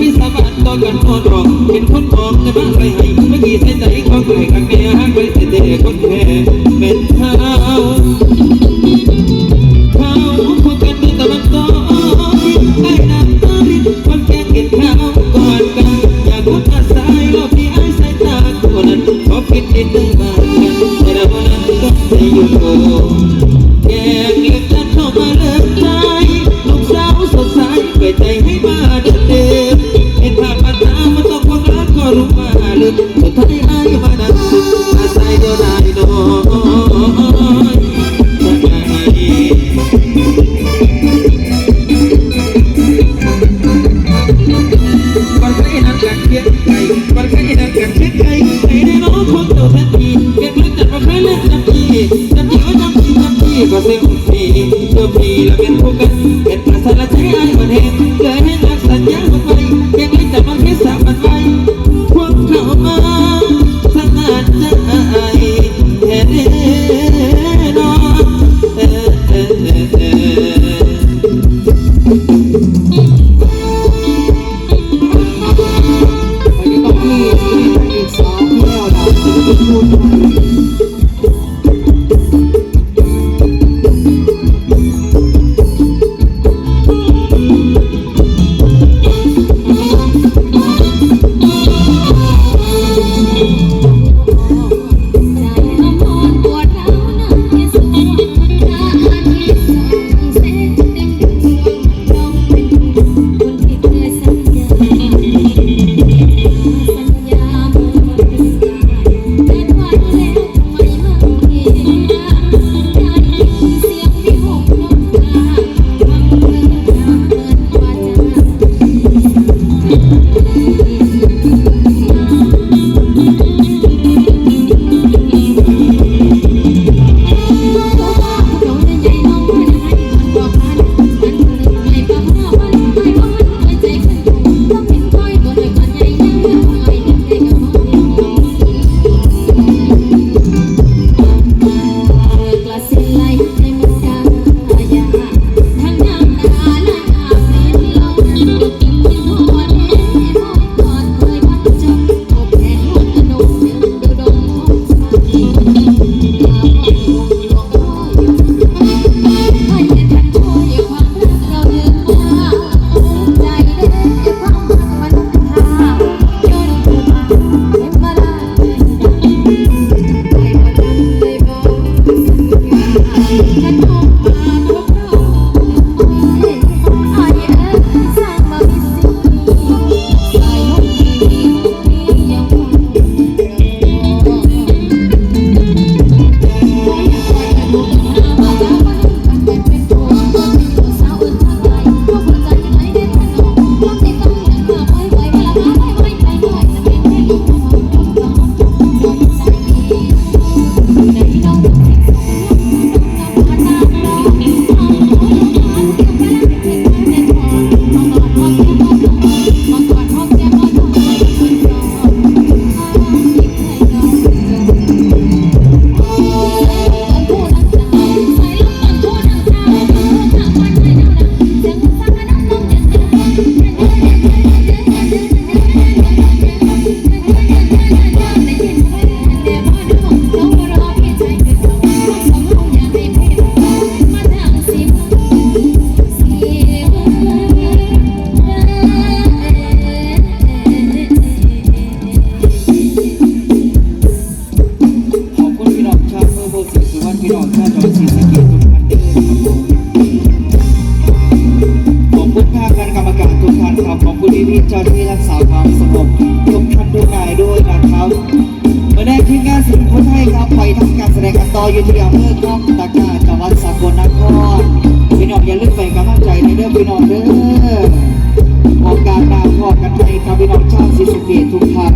พี่สามารถตอนกันพอตรอกเป็นคนทองในบ้านไปให้เมื่อกี้ใส่ใจของเคยกันแม่ฮักไปเสียแต่คนแค่เป็นท่า บเล็กจัดว่าใครเล่นจำจีจำจีว่าจำจีจำจีก็เสียงพีเจ้าพีและเป็นผู้กันเห็นประสาทใจไอ้มันเห็น รักษาความสงบทุกท่านทุกนายด้วยนะครับเมื่อได้ทีมงานสิงห์คนไทยครับไปทำการแสดงกันต่ออยู่ที่อำเภอคลองตะกาจังหวัดสกลนครพี่น้องอย่าลืมไปกำลังใจในเรื่องพี่น้องเด้อโอกาสหน้าพอกันไปครับพี่น้องชาวศรีสะเกษทุกท่าน